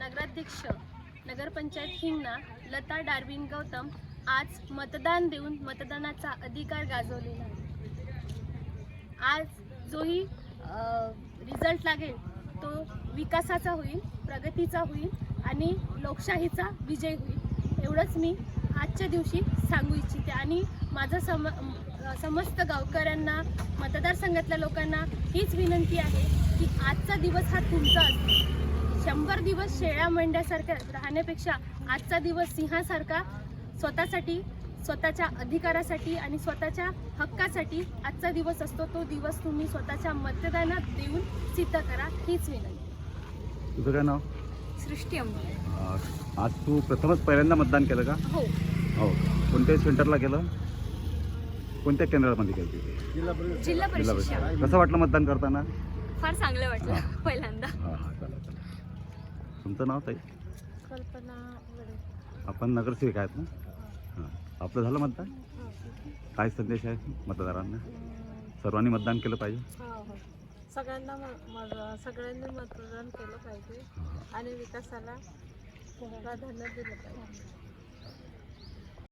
नगराध्यक्ष नगरपंचायत हिंगणा लता डार्विन गौतम आज मतदान देऊन मतदानाचा अधिकार गाजवलेला आहे. आज जोही रिझल्ट लागेल तो विकासाचा होईल प्रगतीचा होईल आणि लोकशाहीचा विजय होईल एवढंच मी आजच्या दिवशी सांगू इच्छिते. आणि माझं सम समस्त गावकऱ्यांना मतदारसंघातल्या लोकांना हीच विनंती आहे की आजचा दिवस हा तुमचा असतो. शंभर दिवस शेळ्या मेंढ्यासारख्या राहण्यापेक्षा आजचा दिवस सिंहासारखा स्वतःसाठी स्वतःच्या अधिकारासाठी आणि स्वतःच्या हक्कासाठी आजचा दिवस असतो. तो दिवस तुम्ही स्वतःच्या मतदानात देऊन सिद्ध करा हीच विनंती. तुझं काय नाव? सृष्टी आज तू प्रथमच पहिल्यांदा मतदान केलं का? हो. हो. कोणत्या सेंटरला केलं? कोणत्या केंद्रामध्ये केलं? जिल्हा जिल्हा परिषद कसं वाटलं मतदान करताना? फार चांगलं वाटलं पहिल्यांदा. हां हां चला चला तुमचं नाव ताई? कल्पना आपण नगरसेवक आहेत ना? हां. आपलं झालं मतदान? काय संदेश आहे मतदारांना? सर्वांनी मतदान केलं पाहिजे? हो हो. सगळ्यांना म- सगळ्यांनी मतदान केलं पाहिजे आणि विकासाला प्राधान्य दिलं पाहिजे.